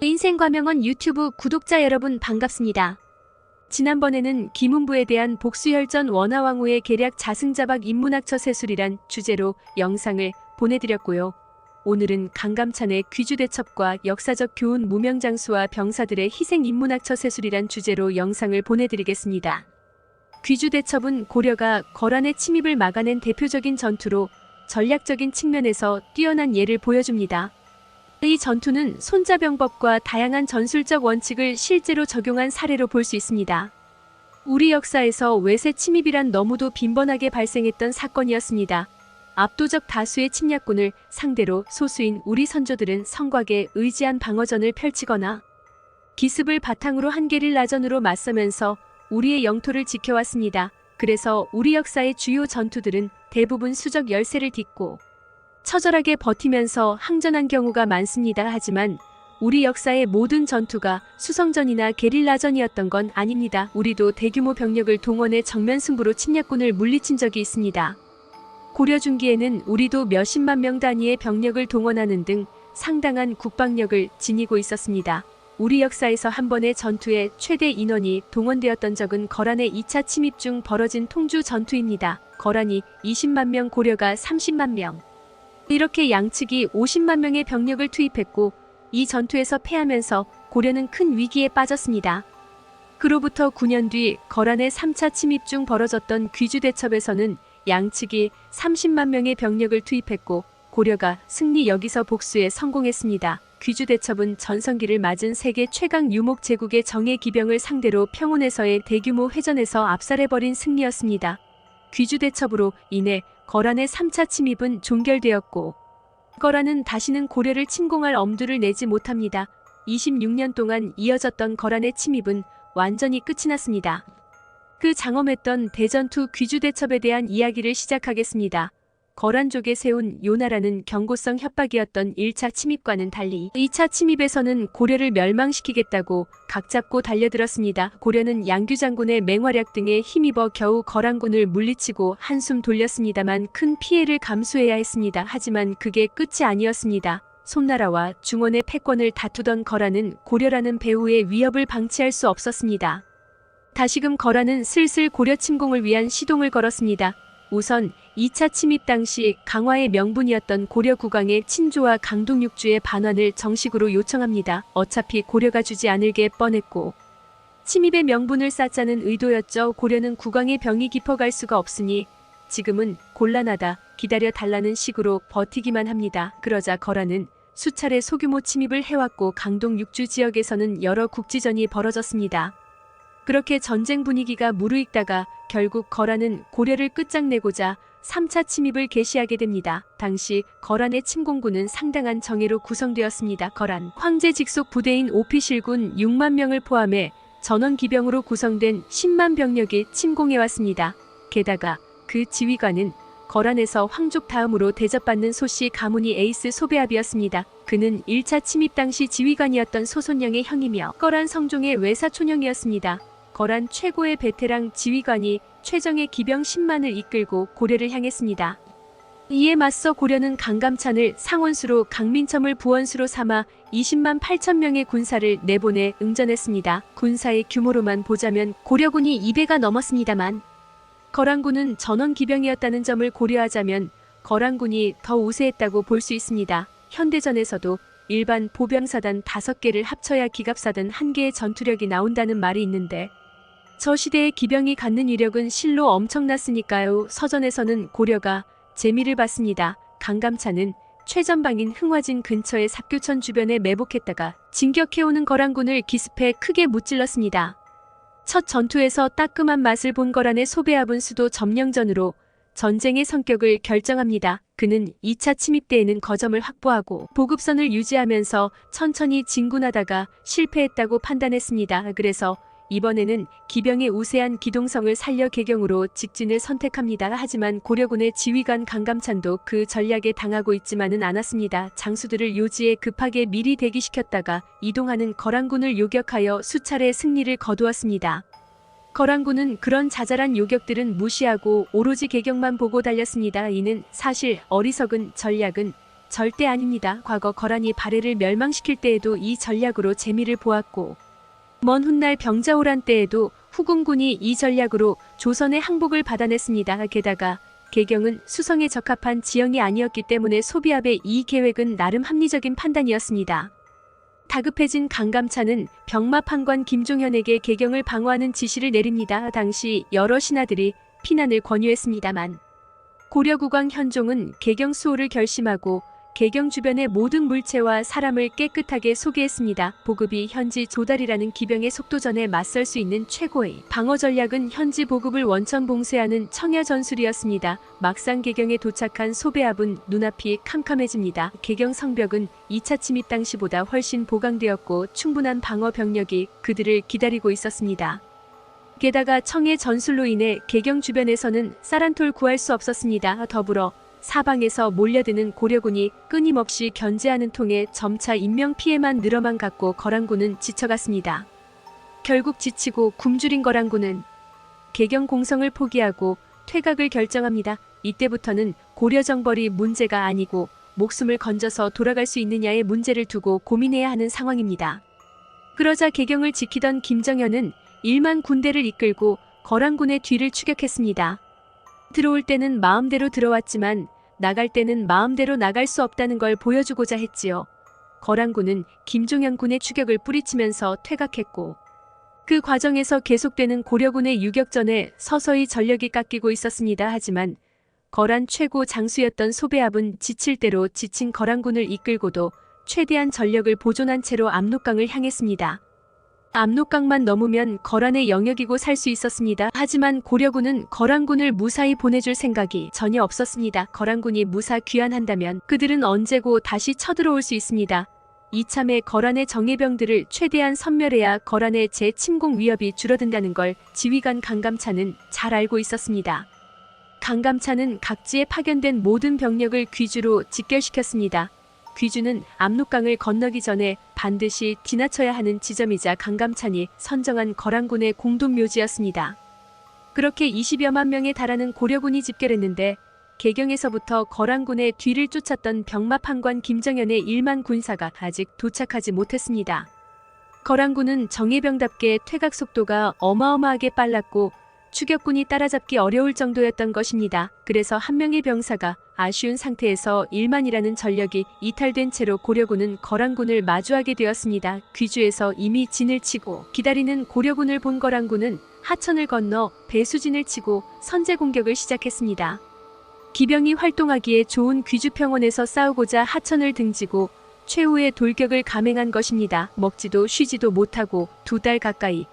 인생과명원 유튜브 구독자 여러분 반갑습니다. 지난번에는 김은부에 대한 복수혈전 원화왕후의 계략 자승자박 인문학처 세술이란 주제로 영상을 보내드렸고요. 오늘은 강감찬의 귀주대첩과 역사적 교훈 무명장수와 병사들의 희생 인문학처 세술이란 주제로 영상을 보내드리겠습니다. 귀주대첩은 고려가 거란의 침입을 막아낸 대표적인 전투로 전략적인 측면에서 뛰어난 예를 보여줍니다. 이 전투는 손자병법과 다양한 전술적 원칙을 실제로 적용한 사례로 볼 수 있습니다. 우리 역사에서 외세 침입이란 너무도 빈번하게 발생했던 사건이었습니다. 압도적 다수의 침략군을 상대로 소수인 우리 선조들은 성곽에 의지한 방어전을 펼치거나 기습을 바탕으로 한 게릴라전으로 맞서면서 우리의 영토를 지켜왔습니다. 그래서 우리 역사의 주요 전투들은 대부분 수적 열세를 딛고 처절하게 버티면서 항전한 경우가 많습니다. 하지만 우리 역사의 모든 전투가 수성전이나 게릴라전이었던 건 아닙니다. 우리도 대규모 병력을 동원해 정면 승부로 침략군을 물리친 적이 있습니다. 고려 중기에는 우리도 몇십만 명 단위의 병력을 동원하는 등 상당한 국방력을 지니고 있었습니다. 우리 역사에서 한 번의 전투에 최대 인원이 동원되었던 적은 거란의 2차 침입 중 벌어진 통주 전투입니다. 거란이 20만 명, 고려가 30만 명. 이렇게 양측이 50만 명의 병력을 투입했고 이 전투에서 패하면서 고려는 큰 위기에 빠졌습니다. 그로부터 9년 뒤 거란의 3차 침입 중 벌어졌던 귀주 대첩에서는 양측이 30만 명의 병력을 투입했고 고려가 승리 여기서 복수에 성공했습니다. 귀주 대첩은 전성기를 맞은 세계 최강 유목 제국의 정예 기병을 상대로 평온에서의 대규모 회전에서 압살해버린 승리였습니다. 귀주 대첩으로 인해 거란의 3차 침입은 종결되었고 거란은 다시는 고려를 침공할 엄두를 내지 못합니다. 26년 동안 이어졌던 거란의 침입은 완전히 끝이 났습니다. 그 장엄했던 대전투 귀주대첩에 대한 이야기를 시작하겠습니다. 거란족에 세운 요나라는 경고성 협박이었던 1차 침입과는 달리 2차 침입에서는 고려를 멸망시키겠다고 각잡고 달려들었습니다. 고려는 양규 장군의 맹활약 등에 힘입어 겨우 거란군을 물리치고 한숨 돌렸습니다만 큰 피해를 감수해야 했습니다. 하지만 그게 끝이 아니었습니다. 송나라와 중원의 패권을 다투던 거란은 고려라는 배후의 위협을 방치할 수 없었습니다. 다시금 거란은 슬슬 고려 침공을 위한 시동을 걸었습니다. 우선 2차 침입 당시 강화의 명분이었던 고려 국왕의 친조와 강동육주의 반환을 정식으로 요청합니다. 어차피 고려가 주지 않을 게 뻔했고 침입의 명분을 쌓자는 의도였죠. 고려는 국왕의 병이 깊어갈 수가 없으니 지금은 곤란하다 기다려 달라는 식으로 버티기만 합니다. 그러자 거란은 수차례 소규모 침입을 해왔고 강동 육주 지역에서는 여러 국지전이 벌어졌습니다. 그렇게 전쟁 분위기가 무르익다가 결국 거란은 고려를 끝장내고자 3차 침입을 개시하게 됩니다. 당시 거란의 침공군은 상당한 정예로 구성되었습니다. 거란 황제 직속 부대인 오피실군 6만 명을 포함해 전원 기병으로 구성된 10만 병력이 침공해왔습니다. 게다가 그 지휘관은 거란에서 황족 다음으로 대접받는 소씨 가문이 에이스 소배압이었습니다. 그는 1차 침입 당시 지휘관이었던 소손영의 형이며 거란 성종의 외사촌형이었습니다. 거란 최고의 베테랑 지휘관이 최정의 기병 10만을 이끌고 고려를 향했습니다. 이에 맞서 고려는 강감찬을 상원수로 강민첨을 부원수로 삼아 20만 8천 명의 군사를 내보내 응전했습니다. 군사의 규모로만 보자면 고려군이 2배가 넘었습니다만 거란군은 전원 기병이었다는 점을 고려하자면 거란군이 더 우세했다고 볼 수 있습니다. 현대전에서도 일반 보병사단 5개를 합쳐야 기갑사단 1개의 전투력이 나온다는 말이 있는데 저 시대의 기병이 갖는 위력은 실로 엄청났으니까요. 서전에서는 고려가 재미를 봤습니다. 강감찬은 최전방인 흥화진 근처의 삽교천 주변에 매복했다가 진격해오는 거란군을 기습해 크게 무찔렀습니다. 첫 전투에서 따끔한 맛을 본 거란의 소배합은 수도 점령전으로 전쟁의 성격을 결정합니다. 그는 2차 침입 때에는 거점을 확보하고 보급선을 유지하면서 천천히 진군하다가 실패했다고 판단했습니다. 그래서 이번에는 기병의 우세한 기동성을 살려 개경으로 직진을 선택합니다. 하지만 고려군의 지휘관 강감찬도 그 전략에 당하고 있지만은 않았습니다. 장수들을 요지에 급하게 미리 대기시켰다가 이동하는 거란군을 요격하여 수차례 승리를 거두었습니다. 거란군은 그런 자잘한 요격들은 무시하고 오로지 개경만 보고 달렸습니다. 이는 사실 어리석은 전략은 절대 아닙니다. 과거 거란이 발해를 멸망시킬 때에도 이 전략으로 재미를 보았고 먼 훗날 병자호란 때에도 후궁군이 이 전략으로 조선의 항복을 받아냈습니다. 게다가 개경은 수성에 적합한 지형이 아니었기 때문에 소비압의 이 계획은 나름 합리적인 판단이었습니다. 다급해진 강감찬은 병마판관 김종현에게 개경을 방어하는 지시를 내립니다. 당시 여러 신하들이 피난을 권유했습니다만 고려국왕 현종은 개경 수호를 결심하고 개경 주변의 모든 물체와 사람을 깨끗하게 소개했습니다. 보급이 현지 조달이라는 기병의 속도전에 맞설 수 있는 최고의 방어 전략은 현지 보급을 원천 봉쇄하는 청야 전술이었습니다. 막상 개경에 도착한 소배압은 눈앞이 캄캄해집니다. 개경 성벽은 2차 침입 당시보다 훨씬 보강되었고 충분한 방어 병력이 그들을 기다리고 있었습니다. 게다가 청의 전술로 인해 개경 주변에서는 쌀한톨 구할 수 없었습니다. 더불어 사방에서 몰려드는 고려군이 끊임없이 견제하는 통에 점차 인명 피해만 늘어만 갔고 거란군은 지쳐갔습니다. 결국 지치고 굶주린 거란군은 개경 공성을 포기하고 퇴각을 결정합니다. 이때부터는 고려 정벌이 문제가 아니고 목숨을 건져서 돌아갈 수 있느냐의 문제를 두고 고민해야 하는 상황입니다. 그러자 개경을 지키던 김정현은 1만 군대를 이끌고 거란군의 뒤를 추격했습니다. 들어올 때는 마음대로 들어왔지만 나갈 때는 마음대로 나갈 수 없다는 걸 보여주고자 했지요. 거란군은 김종현 군의 추격을 뿌리치면서 퇴각했고 그 과정에서 계속되는 고려군의 유격전에 서서히 전력이 깎이고 있었습니다. 하지만 거란 최고 장수였던 소배압은 지칠 대로 지친 거란군을 이끌고도 최대한 전력을 보존한 채로 압록강을 향했습니다. 압록강만 넘으면 거란의 영역이고 살 수 있었습니다. 하지만 고려군은 거란군을 무사히 보내줄 생각이 전혀 없었습니다. 거란군이 무사 귀환한다면 그들은 언제고 다시 쳐들어올 수 있습니다. 이참에 거란의 정예병들을 최대한 섬멸해야 거란의 재침공 위협이 줄어든다는 걸 지휘관 강감찬은 잘 알고 있었습니다. 강감찬은 각지에 파견된 모든 병력을 귀주로 직결시켰습니다. 귀주는 압록강을 건너기 전에 반드시 지나쳐야 하는 지점이자 강감찬이 선정한 거란군의 공동묘지였습니다. 그렇게 20여만 명에 달하는 고려군이 집결했는데 개경에서부터 거란군의 뒤를 쫓았던 병마판관 김정현의 1만 군사가 아직 도착하지 못했습니다. 거란군은 정예병답게 퇴각 속도가 어마어마하게 빨랐고 추격군이 따라잡기 어려울 정도였던 것입니다. 그래서 한 명의 병사가 아쉬운 상태에서 1만이라는 전력이 이탈된 채로 고려군은 거란군을 마주하게 되었습니다. 귀주에서 이미 진을 치고 기다리는 고려군을 본 거란군은 하천을 건너 배수진을 치고 선제 공격을 시작했습니다. 기병이 활동하기에 좋은 귀주평원에서 싸우고자 하천을 등지고 최후의 돌격을 감행한 것입니다. 먹지도 쉬지도 못하고 두 달 가까이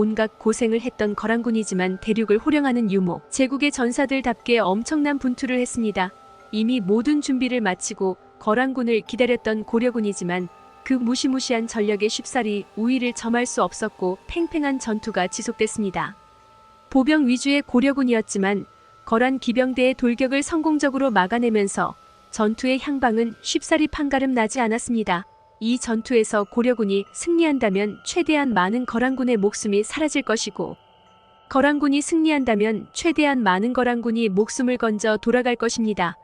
온갖 고생을 했던 거란군이지만 대륙을 호령하는 유모, 제국의 전사들답게 엄청난 분투를 했습니다. 이미 모든 준비를 마치고 거란군을 기다렸던 고려군이지만 그 무시무시한 전력의 쉽사리 우위를 점할 수 없었고 팽팽한 전투가 지속됐습니다. 보병 위주의 고려군이었지만 거란 기병대의 돌격을 성공적으로 막아내면서 전투의 향방은 쉽사리 판가름 나지 않았습니다. 이 전투에서 고려군이 승리한다면 최대한 많은 거란군의 목숨이 사라질 것이고 거란군이 승리한다면 최대한 많은 거란군이 목숨을 건져 돌아갈 것입니다.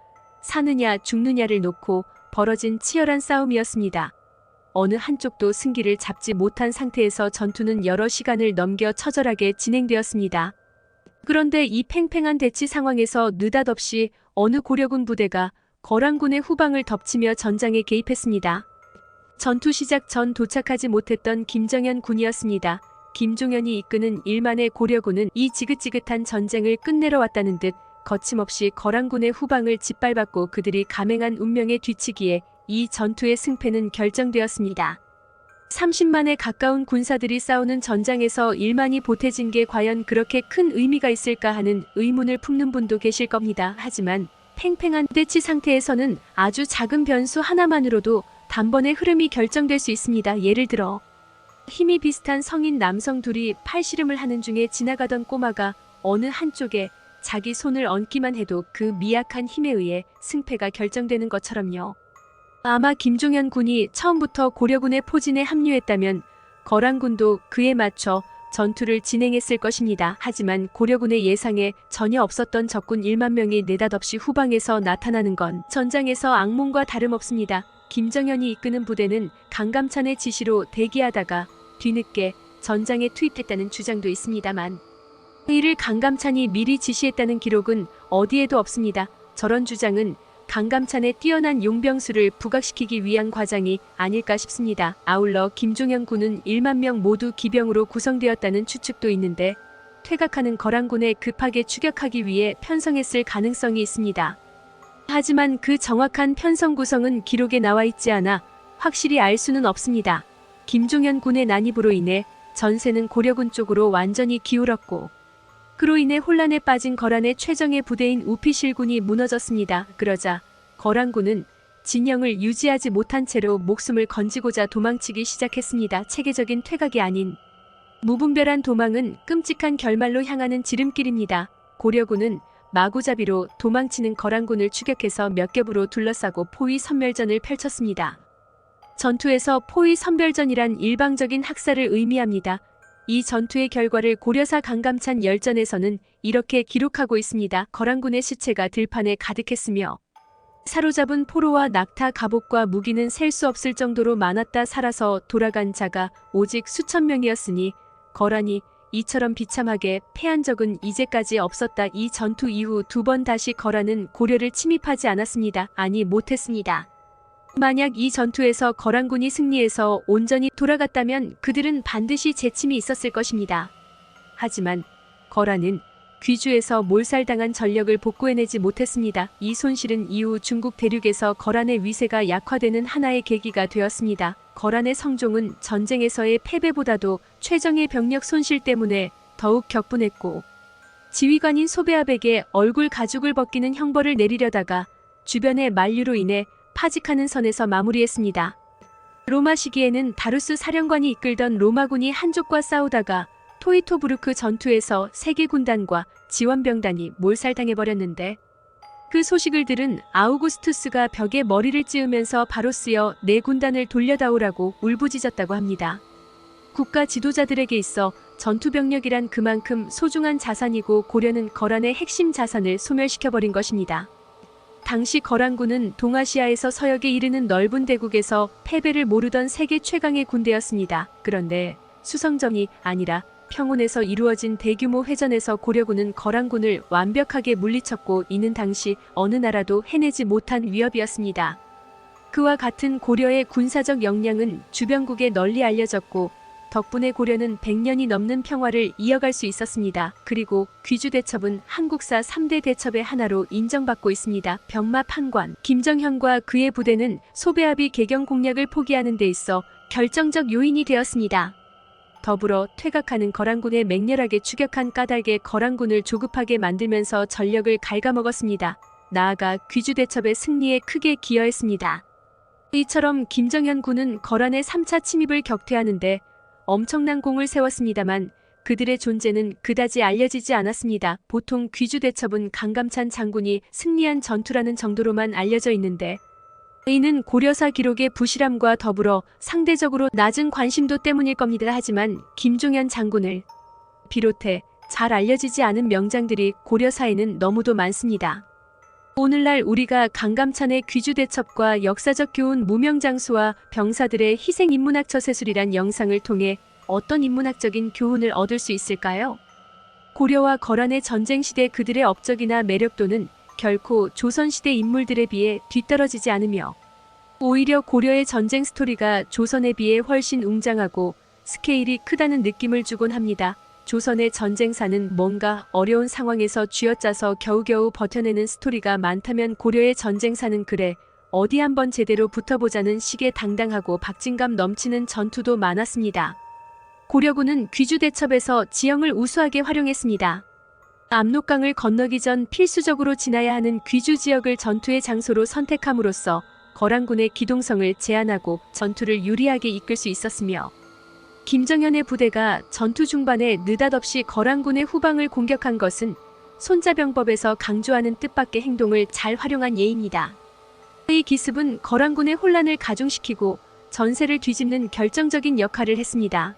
사느냐 죽느냐를 놓고 벌어진 치열한 싸움이었습니다. 어느 한쪽도 승기를 잡지 못한 상태에서 전투는 여러 시간을 넘겨 처절하게 진행되었습니다. 그런데 이 팽팽한 대치 상황에서 느닷없이 어느 고려군 부대가 거란군의 후방을 덮치며 전장에 개입했습니다. 전투 시작 전 도착하지 못했던 김정현 군이었습니다. 김종현이 이끄는 1만의 고려군은 이 지긋지긋한 전쟁을 끝내러 왔다는 듯 거침없이 거란군의 후방을 짓밟았고 그들이 감행한 운명의 뒤치기에 이 전투의 승패는 결정되었습니다. 30만에 가까운 군사들이 싸우는 전장에서 1만이 보태진 게 과연 그렇게 큰 의미가 있을까 하는 의문을 품는 분도 계실 겁니다. 하지만 팽팽한 대치 상태에서는 아주 작은 변수 하나만으로도 단번에 흐름이 결정될 수 있습니다. 예를 들어 힘이 비슷한 성인 남성 둘이 팔씨름을 하는 중에 지나가던 꼬마가 어느 한쪽에 자기 손을 얹기만 해도 그 미약한 힘에 의해 승패가 결정되는 것처럼요. 아마 김종현 군이 처음부터 고려군의 포진에 합류했다면 거란군도 그에 맞춰 전투를 진행했을 것입니다. 하지만 고려군의 예상에 전혀 없었던 적군 1만 명이 느닷없이 후방에서 나타나는 건 전장에서 악몽과 다름없습니다. 김정현이 이끄는 부대는 강감찬의 지시로 대기하다가 뒤늦게 전장에 투입됐다는 주장도 있습니다만 이를 강감찬이 미리 지시했다는 기록은 어디에도 없습니다. 저런 주장은 강감찬의 뛰어난 용병수를 부각시키기 위한 과장이 아닐까 싶습니다. 아울러 김종현 군은 1만 명 모두 기병으로 구성되었다는 추측도 있는데 퇴각하는 거란군에 급하게 추격하기 위해 편성했을 가능성이 있습니다. 하지만 그 정확한 편성 구성은 기록에 나와 있지 않아 확실히 알 수는 없습니다. 김종현 군의 난입으로 인해 전세는 고려군 쪽으로 완전히 기울었고 그로 인해 혼란에 빠진 거란의 최정예 부대인 우피실군이 무너졌습니다. 그러자 거란군은 진영을 유지하지 못한 채로 목숨을 건지고자 도망치기 시작했습니다. 체계적인 퇴각이 아닌 무분별한 도망은 끔찍한 결말로 향하는 지름길입니다. 고려군은 마구잡이로 도망치는 거란군을 추격해서 몇 겹으로 둘러싸고 포위 선멸전을 펼쳤습니다. 전투에서 포위 선별전이란 일방적인 학살을 의미합니다. 이 전투의 결과를 고려사 강감찬 열전에서는 이렇게 기록하고 있습니다. 거란군의 시체가 들판에 가득했으며 사로잡은 포로와 낙타 갑옷과 무기는 셀 수 없을 정도로 많았다 살아서 돌아간 자가 오직 수천 명이었으니 거란이 이처럼 비참하게 패한 적은 이제까지 없었다. 이 전투 이후 두 번 다시 거란은 고려를 침입하지 않았습니다. 아니 못했습니다. 만약 이 전투에서 거란군이 승리해서 온전히 돌아갔다면 그들은 반드시 재침이 있었을 것입니다. 하지만 거란은 귀주에서 몰살당한 전력을 복구해내지 못했습니다. 이 손실은 이후 중국 대륙에서 거란의 위세가 약화되는 하나의 계기가 되었습니다. 거란의 성종은 전쟁에서의 패배보다도 최정의 병력 손실 때문에 더욱 격분했고 지휘관인 소배압에게 얼굴 가죽을 벗기는 형벌을 내리려다가 주변의 만류로 인해 파직하는 선에서 마무리했습니다. 로마 시기에는 다루스 사령관이 이끌던 로마군이 한족과 싸우다가 토이토브루크 전투에서 세계 군단과 지원병단이 몰살당해버렸는데 그 소식을 들은 아우구스투스가 벽에 머리를 찌으면서 바로 쓰여 내 군단을 돌려다오라고 울부짖었다고 합니다. 국가 지도자들에게 있어 전투병력이란 그만큼 소중한 자산이고 고려는 거란의 핵심 자산을 소멸시켜버린 것입니다. 당시 거란군은 동아시아에서 서역에 이르는 넓은 대국에서 패배를 모르던 세계 최강의 군대였습니다. 그런데 수성전이 아니라 평온에서 이루어진 대규모 회전에서 고려군은 거란군을 완벽하게 물리쳤고 이는 당시 어느 나라도 해내지 못한 위협이었습니다. 그와 같은 고려의 군사적 역량은 주변국에 널리 알려졌고 덕분에 고려는 100년이 넘는 평화를 이어갈 수 있었습니다. 그리고 귀주 대첩은 한국사 3대 대첩의 하나로 인정받고 있습니다. 병마 판관 김정현과 그의 부대는 소배합이 개경 공략을 포기하는 데 있어 결정적 요인이 되었습니다. 더불어 퇴각하는 거란군에 맹렬하게 추격한 까닭에 거란군을 조급하게 만들면서 전력을 갉아먹었습니다. 나아가 귀주 대첩의 승리에 크게 기여했습니다. 이처럼 김정현 군은 거란의 3차 침입을 격퇴하는데 엄청난 공을 세웠습니다만 그들의 존재는 그다지 알려지지 않았습니다. 보통 귀주 대첩은 강감찬 장군이 승리한 전투라는 정도로만 알려져 있는데 이는 고려사 기록의 부실함과 더불어 상대적으로 낮은 관심도 때문일 겁니다. 하지만 김종현 장군을 비롯해 잘 알려지지 않은 명장들이 고려사에는 너무도 많습니다. 오늘날 우리가 강감찬의 귀주 대첩과 역사적 교훈 무명장수와 병사들의 희생 인문학처 세술이란 영상을 통해 어떤 인문학적인 교훈을 얻을 수 있을까요? 고려와 거란의 전쟁 시대 그들의 업적이나 매력도는 결코 조선시대 인물들에 비해 뒤떨어지지 않으며 오히려 고려의 전쟁 스토리가 조선에 비해 훨씬 웅장하고 스케일이 크다는 느낌을 주곤 합니다. 조선의 전쟁사는 뭔가 어려운 상황에서 쥐어짜서 겨우겨우 버텨내는 스토리가 많다면 고려의 전쟁사는 그래 어디 한번 제대로 붙어보자는 식의 당당하고 박진감 넘치는 전투도 많았습니다. 고려군은 귀주 대첩에서 지형을 우수하게 활용했습니다. 압록강을 건너기 전 필수적으로 지나야 하는 귀주 지역을 전투의 장소로 선택함으로써 거란군의 기동성을 제한하고 전투를 유리하게 이끌 수 있었으며 김정현의 부대가 전투 중반에 느닷없이 거란군의 후방을 공격한 것은 손자병법에서 강조하는 뜻밖의 행동을 잘 활용한 예입니다. 이 기습은 거란군의 혼란을 가중시키고 전세를 뒤집는 결정적인 역할을 했습니다.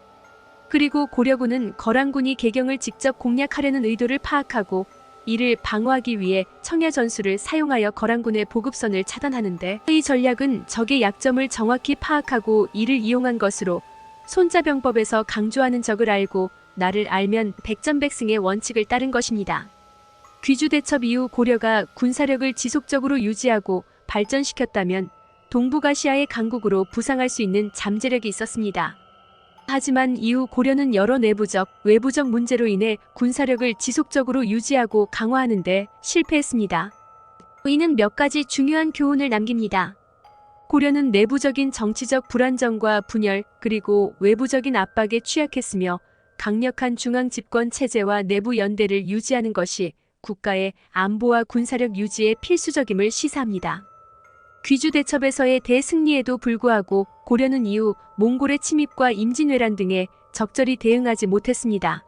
그리고 고려군은 거란군이 개경을 직접 공략하려는 의도를 파악하고 이를 방어하기 위해 청야 전술을 사용하여 거란군의 보급선을 차단하는데 이 전략은 적의 약점을 정확히 파악하고 이를 이용한 것으로 손자병법에서 강조하는 적을 알고 나를 알면 백전백승의 원칙을 따른 것입니다. 귀주대첩 이후 고려가 군사력을 지속적으로 유지하고 발전시켰다면 동북아시아의 강국으로 부상할 수 있는 잠재력이 있었습니다. 하지만 이후 고려는 여러 내부적, 외부적 문제로 인해 군사력을 지속적으로 유지하고 강화하는 데 실패했습니다. 이는 몇 가지 중요한 교훈을 남깁니다. 고려는 내부적인 정치적 불안정과 분열, 그리고 외부적인 압박에 취약했으며 강력한 중앙 집권 체제와 내부 연대를 유지하는 것이 국가의 안보와 군사력 유지에 필수적임을 시사합니다. 귀주 대첩에서의 대승리에도 불구하고 고려는 이후 몽골의 침입과 임진왜란 등에 적절히 대응하지 못했습니다.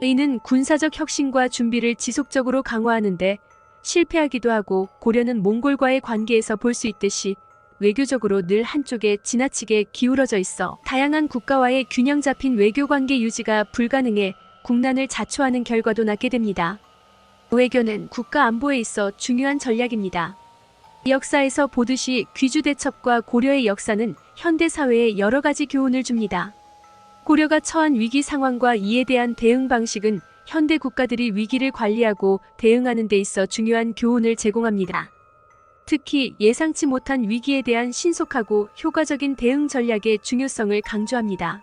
이는 군사적 혁신과 준비를 지속적으로 강화하는데 실패하기도 하고 고려는 몽골과의 관계에서 볼 수 있듯이 외교적으로 늘 한쪽에 지나치게 기울어져 있어 다양한 국가와의 균형 잡힌 외교 관계 유지가 불가능해 국난을 자초하는 결과도 낳게 됩니다. 외교는 국가 안보에 있어 중요한 전략입니다. 역사에서 보듯이 귀주 대첩과 고려의 역사는 현대 사회에 여러 가지 교훈을 줍니다. 고려가 처한 위기 상황과 이에 대한 대응 방식은 현대 국가들이 위기를 관리하고 대응하는 데 있어 중요한 교훈을 제공합니다. 특히 예상치 못한 위기에 대한 신속하고 효과적인 대응 전략의 중요성을 강조합니다.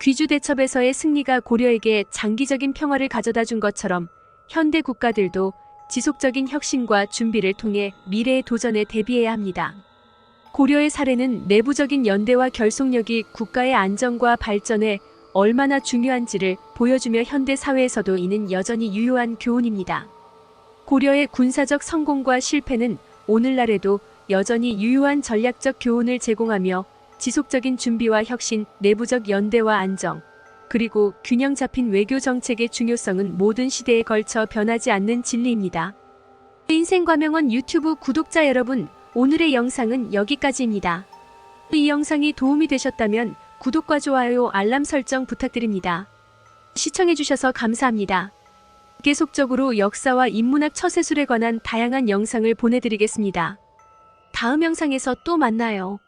귀주 대첩에서의 승리가 고려에게 장기적인 평화를 가져다 준 것처럼 현대 국가들도 지속적인 혁신과 준비를 통해 미래의 도전에 대비해야 합니다. 고려의 사례는 내부적인 연대와 결속력이 국가의 안정과 발전에 얼마나 중요한지를 보여주며 현대 사회에서도 이는 여전히 유효한 교훈입니다. 고려의 군사적 성공과 실패는 오늘날에도 여전히 유효한 전략적 교훈을 제공하며 지속적인 준비와 혁신, 내부적 연대와 안정, 그리고 균형 잡힌 외교 정책의 중요성은 모든 시대에 걸쳐 변하지 않는 진리입니다. 인생과명원 유튜브 구독자 여러분, 오늘의 영상은 여기까지입니다. 이 영상이 도움이 되셨다면 구독과 좋아요, 알람 설정 부탁드립니다. 시청해주셔서 감사합니다. 계속적으로 역사와 인문학 처세술에 관한 다양한 영상을 보내드리겠습니다. 다음 영상에서 또 만나요.